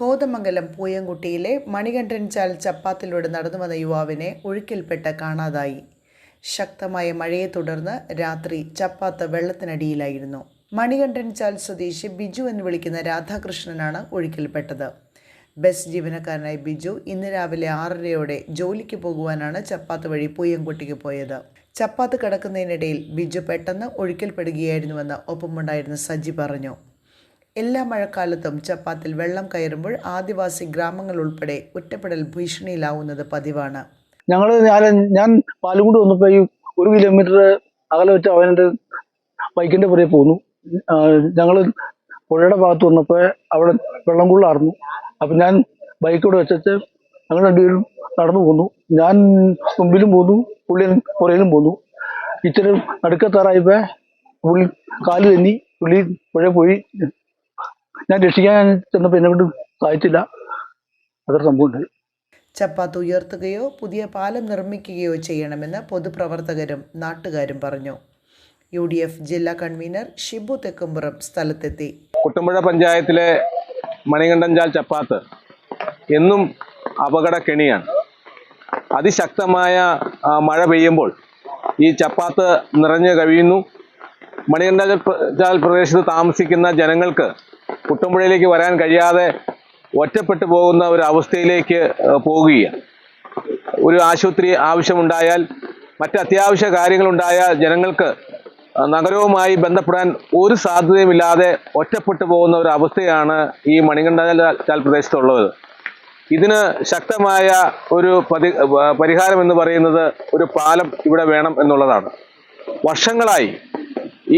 കോതമംഗലം പൂയംകുട്ടിയിലെ മണികണ്ഠൻ ചാൽ ചപ്പാത്തിലൂടെ നടന്നു വന്ന യുവാവിനെ ഒഴുക്കിൽപ്പെട്ട് കാണാതായി. ശക്തമായ മഴയെ തുടർന്ന് രാത്രി ചപ്പാത്ത് വെള്ളത്തിനടിയിലായിരുന്നു. മണികണ്ഠൻ ചാൽ സ്വദേശി ബിജു എന്ന് വിളിക്കുന്ന രാധാകൃഷ്ണനാണ് ഒഴുക്കിൽപ്പെട്ടത്. ബസ് ജീവനക്കാരനായ ബിജു ഇന്ന് രാവിലെ ആറരയോടെ ജോലിക്ക് പോകുവാനാണ് ചപ്പാത്ത് വഴി പൂയംകുട്ടിക്ക് പോയത്. ചപ്പാത്ത് കിടക്കുന്നതിനിടയിൽ ബിജു പെട്ടെന്ന് ഒഴുക്കിൽപ്പെടുകയായിരുന്നുവെന്ന് ഒപ്പമുണ്ടായിരുന്ന സജി പറഞ്ഞു. എല്ലാ മഴക്കാലത്തും ചപ്പാത്തിൽ വെള്ളം കയറുമ്പോൾ ആദിവാസി ഗ്രാമങ്ങൾ ഉൾപ്പെടെ ഒറ്റപ്പെടൽ ഭീഷണിയിലാവുന്നത് പതിവാണ്. ഞങ്ങൾ ഞാൻ വന്നപ്പോ വന്നപ്പോൾ ഈ ഒരു കിലോമീറ്റർ അകലെ വെച്ച് അവന്റെ ബൈക്കിന്റെ പുറകെ പോന്നു. ഞങ്ങൾ പുഴയുടെ ഭാഗത്ത് വന്നപ്പോൾ അവിടെ വെള്ളം കൂടുതലായിരുന്നു അപ്പം ഞാൻ ബൈക്കോട് വെച്ചിട്ട് ഞങ്ങൾ രണ്ടുപേരും നടന്നു പോന്നു. ഞാൻ മുമ്പിലും പോന്നു പുള്ളി പുറയിലും പോന്നു. ഇച്ചിരി നടുക്കത്താറായപ്പോൾ പുള്ളി കാൽ തന്നി പുള്ളി പുഴ പോയി. ഞാൻ രക്ഷിക്കാൻ ചെന്നപ്പോൾ എന്നെ കൊണ്ട് സാധിച്ചില്ല. അതൊരു സംഭവം ഉണ്ടായി ചപ്പാത്ത് ഉയർത്തുകയോ പുതിയ പാലം നിർമ്മിക്കുകയോ ചെയ്യണമെന്ന് പൊതുപ്രവർത്തകരും നാട്ടുകാരും പറഞ്ഞു. യു ഡി എഫ് ജില്ലാ കൺവീനർ ഷിബു തെക്കുംപുറം സ്ഥലത്തെത്തി. കുട്ടമ്പുഴ പഞ്ചായത്തിലെ മണികണ്ഠൻചാൽ ചപ്പാത്ത് എന്നും അപകട കെണിയാണ് അതിശക്തമായ മഴ പെയ്യുമ്പോൾ ഈ ചപ്പാത്ത് നിറഞ്ഞു കഴിയുന്നു. മണികണ്ഠൻചാൽ പ്രദേശത്ത് താമസിക്കുന്ന ജനങ്ങൾക്ക് കുട്ടമ്പുഴയിലേക്ക് വരാൻ കഴിയാതെ ഒറ്റപ്പെട്ടു പോകുന്ന ഒരു അവസ്ഥയിലേക്ക് പോകുകയാണ് ഒരു ആശുപത്രി ആവശ്യമുണ്ടായാൽ മറ്റ് അത്യാവശ്യ കാര്യങ്ങളുണ്ടായാൽ ജനങ്ങൾക്ക് നഗരവുമായി ബന്ധപ്പെടാൻ ഒരു സാധ്യതയുമില്ലാതെ ഒറ്റപ്പെട്ടു പോകുന്ന ഒരു അവസ്ഥയാണ് ഈ മണികണ്ഠാൽ പ്രദേശത്തുള്ളത്. ഇതിന് ശക്തമായ ഒരു പരിഹാരം എന്ന് പറയുന്നത് ഒരു പാലം ഇവിടെ വേണം എന്നുള്ളതാണ്. വർഷങ്ങളായി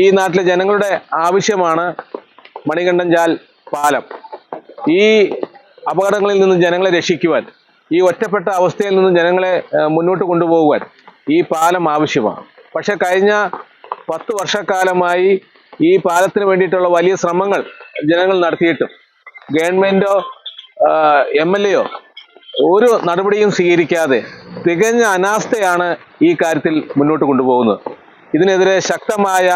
ഈ നാട്ടിലെ ജനങ്ങളുടെ ആവശ്യമാണ് മണികണ്ഠൻ ചാൽ പാലം. ഈ അപകടങ്ങളിൽ നിന്ന് ജനങ്ങളെ രക്ഷിക്കുവാൻ ഈ ഒറ്റപ്പെട്ട അവസ്ഥയിൽ നിന്ന് ജനങ്ങളെ മുന്നോട്ട് കൊണ്ടുപോകുവാൻ ഈ പാലം ആവശ്യമാണ്. പക്ഷെ കഴിഞ്ഞ പത്ത് വർഷക്കാലമായി ഈ പാലത്തിന് വേണ്ടിയിട്ടുള്ള വലിയ ശ്രമങ്ങൾ ജനങ്ങൾ നടത്തിയിട്ടും ഗവൺമെന്റോ എം എൽ എയോ ഒരു നടപടിയും സ്വീകരിക്കാതെ തികഞ്ഞ അനാസ്ഥയാണ് ഈ കാര്യത്തിൽ മുന്നോട്ട് കൊണ്ടുപോകുന്നത്. ഇതിനെതിരെ ശക്തമായ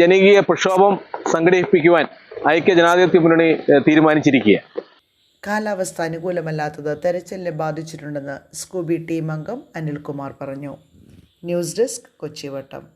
ജനകീയ പ്രക്ഷോഭം സംഘടിപ്പിക്കുവാൻ ഐക്യ ജനാധിപത്യ മുന്നണി തീരുമാനിച്ചിരിക്കുക തീരുമാനിച്ചിരിക്കുകയാണ്. കാലാവസ്ഥ അനുകൂലമല്ലാത്തത് തെരച്ചിലിനെ ബാധിച്ചിട്ടുണ്ടെന്ന് സ്കൂബി ടീം അംഗം അനിൽകുമാർ പറഞ്ഞു. News desk കൊച്ചിവട്ടം.